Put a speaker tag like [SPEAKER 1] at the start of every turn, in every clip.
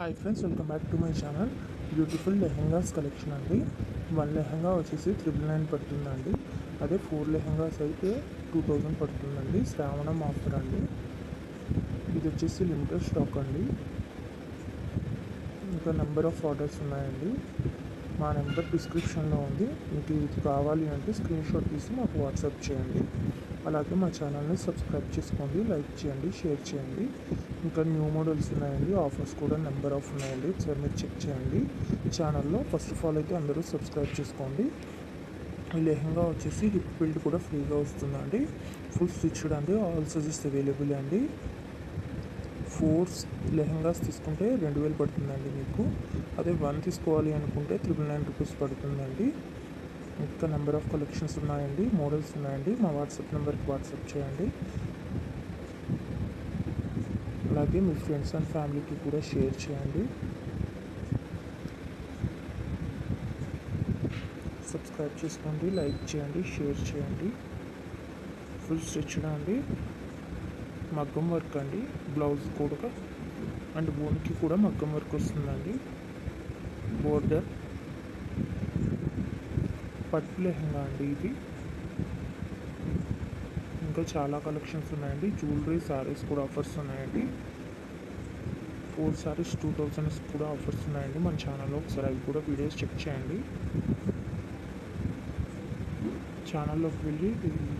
[SPEAKER 1] Hi friends welcome back to my channel beautiful lehengas collection అండి. One lehenga వచ్చేసి triple nine పడుతుందండి. అదే four lehengas అయితే టూ థౌజండ్ పడుతుందండి. శ్రావణం ఆఫర్ అండి. ఇది వచ్చేసి లిమిటెడ్ స్టాక్ అండి. ఇంకా నెంబర్ ఆఫ్ ఆర్డర్స్ ఉన్నాయండి. మా నెంబర్ డిస్క్రిప్షన్లో ఉంది. మీకు ఇది కావాలి అంటే స్క్రీన్ షాట్ తీసి మాకు వాట్సాప్ చేయండి. అలాగే మా ఛానల్ని సబ్స్క్రైబ్ చేసుకోండి లైక్ చేయండి షేర్ చేయండి. ఇంకా న్యూ మోడల్స్ ఉన్నాయండి ఆఫర్స్ కూడా నెంబర్ ఆఫ్ ఉన్నాయండి. ఒకసారి మీరు చెక్ చేయండి. ఛానల్లో ఫస్ట్ ఆఫ్ ఆల్ అయితే అందరూ సబ్స్క్రైబ్ చేసుకోండి. లెహంగా వచ్చేసి హిప్ బిల్డ్ కూడా ఫ్రీగా వస్తుందండి. ఫుల్ స్టిచ్డ్ అండి ఆల్ సైజెస్ అవైలబుల్ అండి. ఫోర్స్ లెహంగాస్ తీసుకుంటే రెండు వేలు పడుతుందండి మీకు. అదే వన్ తీసుకోవాలి అనుకుంటే త్రిబుల్ నైన్ రూపీస్ పడుతుందండి. ఇంకా నెంబర్ ఆఫ్ కలెక్షన్స్ ఉన్నాయండి మోడల్స్ ఉన్నాయండి. మా వాట్సాప్ నెంబర్కి వాట్సాప్ చేయండి. అలాగే మీ ఫ్రెండ్స్ అండ్ ఫ్యామిలీకి కూడా షేర్ చేయండి. సబ్స్క్రైబ్ చేసుకోండి లైక్ చేయండి షేర్ చేయండి. ఫుల్ స్టిచ్డ్ అండి. మగ్గం వర్క్ అండి. బ్లౌజ్ కూడా. అండ్ బోన్కి కూడా మగ్గం వర్క్ వస్తుందండి. బోర్డర్ పట్టు లెహంగా అండి ఇది. ఇంకా చాలా కలెక్షన్స్ ఉన్నాయండి. జ్యువెలరీ శారీస్ కూడా ఆఫర్స్ ఉన్నాయండి. ఫోర్ శారీస్ టూ థౌజండ్స్ కూడా ఆఫర్స్ ఉన్నాయండి. మన ఛానల్లో ఒకసారి అవి కూడా వీడియోస్ చెక్ చేయండి. ఛానల్లోకి వెళ్ళి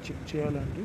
[SPEAKER 1] చెక్ చేయాలండి.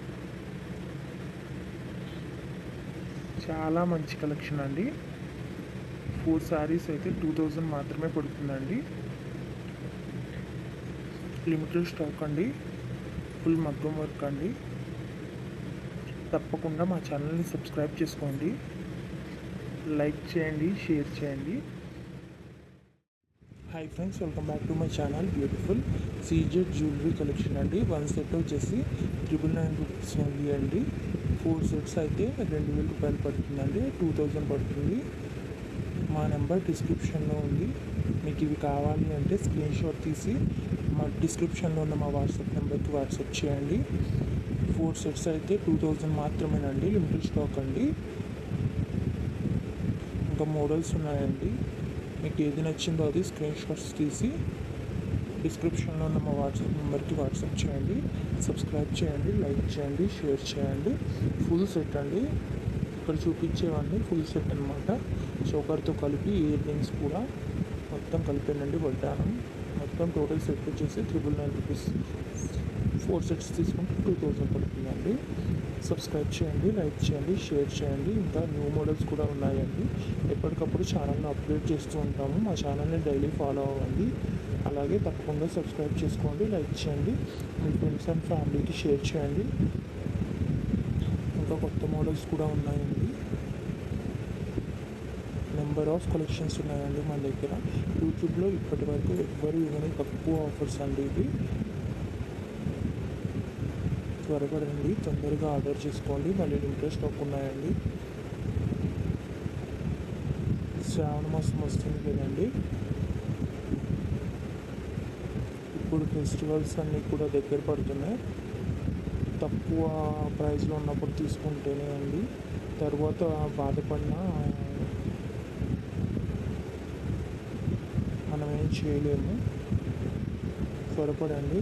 [SPEAKER 1] చాలా మంచి కలెక్షన్ అండి. ఫోర్ శారీస్ అయితే టూ థౌజండ్ మాత్రమే పడుతుందండి. లిమిటెడ్ స్టాక్ అండి. ఫుల్ మగ్గం వర్క్ అండి. తప్పకుండా మా ఛానల్ని సబ్స్క్రైబ్ చేసుకోండి. లైక్ చేయండి షేర్ చేయండి. Hi friends welcome back to my channel. Beautiful CZ jewellery collection అండి. వన్ సెట్ వచ్చేసి ట్రిపుల్ నైన్ రూపీస్ ఓన్లీ అండి. ఫోర్ సెట్స్ అయితే రెండు వేల రూపాయలు పడుతుందండి. టూ థౌజండ్ పడుతుంది. మా నెంబర్ డిస్క్రిప్షన్లో ఉంది. మీకు ఇవి కావాలి అంటే స్క్రీన్ షాట్ తీసి మా డిస్క్రిప్షన్లో ఉన్న మా వాట్సాప్ నెంబర్కి వాట్సాప్ చేయండి. ఫోర్ సెట్స్ అయితే టూ థౌజండ్ మాత్రమేనండి. లిమిటెడ్ స్టాక్ అండి. ఇంకా మోడల్స్ ఉన్నాయండి. మీకు ఏది నచ్చిందో అది స్క్రీన్ షాట్స్ తీసి డిస్క్రిప్షన్లో ఉన్న మా వాట్సాప్ నెంబర్కి వాట్సాప్ చేయండి సబ్స్క్రైబ్ చేయండి లైక్ చేయండి షేర్ చేయండి. ఫుల్ సెట్ అండి. ఇక్కడ చూపించేవన్నీ ఫుల్ సెట్ అనమాట చోకర్తో కలిపి ఇయర్ రింగ్స్ కూడా మొత్తం కలిపేనండి వడ్డానం. మొత్తం టోటల్ సెట్ వచ్చేసి triple nine rupees four sets తీసుకుంటే టూ థౌజండ్ పడుతుందండి సబ్స్క్రైబ్ చేయండి లైక్ చేయండి షేర్ చేయండి. ఇంకా న్యూ మోడల్స్ కూడా ఉన్నాయండి. ఎప్పటికప్పుడు ఛానల్ని అప్డేట్ చేస్తూ ఉంటాము. మా ఛానల్ని డైలీ ఫాలో అవ్వండి. అలాగే తప్పకుండా సబ్స్క్రైబ్ చేసుకోండి లైక్ చేయండి. మీ ఫ్రెండ్స్ అండ్ ఫ్యామిలీకి షేర్ చేయండి. ఇంకా కొత్త మోడల్స్ కూడా ఉన్నాయండి. నెంబర్ ఆఫ్ కలెక్షన్స్ ఉన్నాయండి మన దగ్గర. యూట్యూబ్లో ఇప్పటి వరకు ఎవ్వరు ఇవ్వని తక్కువ ఆఫర్స్ అండి ఇవి. త్వరగా రండి తొందరగా ఆర్డర్ చేసుకోండి మళ్ళీ ఇంట్రెస్ట్ స్టాక్ ఉన్నాయండి. శ్రావణ మాసం వస్తుంది కదండి. ఇప్పుడు ఫెస్టివల్స్ అన్నీ కూడా దగ్గర పడుతున్నాయి. తక్కువ ప్రైస్లో ఉన్నప్పుడు తీసుకుంటేనే అండి. తర్వాత బాధపడిన మనం ఏం చేయలేము. త్వరపడండి.